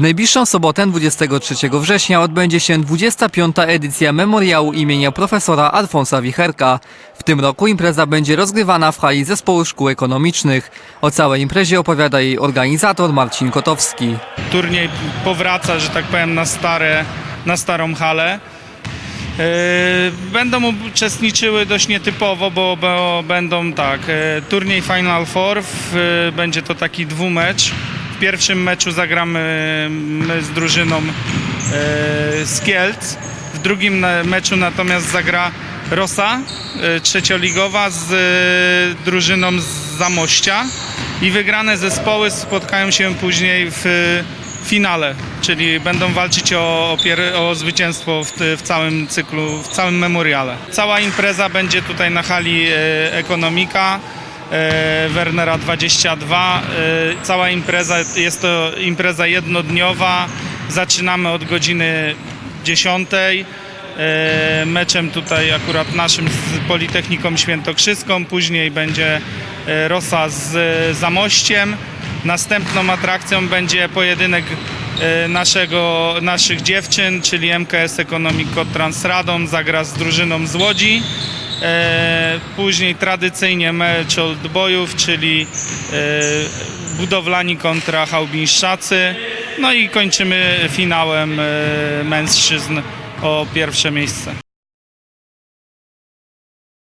W najbliższą sobotę 23 września odbędzie się 25. edycja memoriału imienia profesora Alfonsa Wicherka. W tym roku impreza będzie rozgrywana w hali Zespołu Szkół Ekonomicznych. O całej imprezie opowiada jej organizator Marcin Kotowski. turniej powraca, że tak powiem, na, stare, na starą halę. Yy, Będą uczestniczyły dość nietypowo, bo, bo będą tak, yy, turniej Final Four, yy, będzie to taki dwumecz. Pierwszym meczu zagramy my z drużyną yy, z Kielc, w drugim meczu natomiast zagra Rosa, yy, trzecioligowa z drużyną z Zamościa i wygrane zespoły spotkają się później w finale, czyli będą walczyć o, o, o zwycięstwo w, w całym cyklu, w całym memoriale. Cała impreza będzie tutaj na hali e, Ekonomika. E, Wernera 22. E, Cała impreza jest to impreza jednodniowa. Zaczynamy od godziny 10. E, Meczem tutaj akurat naszym z Politechniką Świętokrzyską. Później będzie Rosa z Zamościem. Następną atrakcją będzie pojedynek naszego, naszych dziewczyn, czyli MKS Economic Transradom zagra z drużyną z Łodzi. Później tradycyjnie mecz oldboyów, czyli e, budowlani kontra chałbińszczacy. No i kończymy finałem e, mężczyzn o pierwsze miejsce.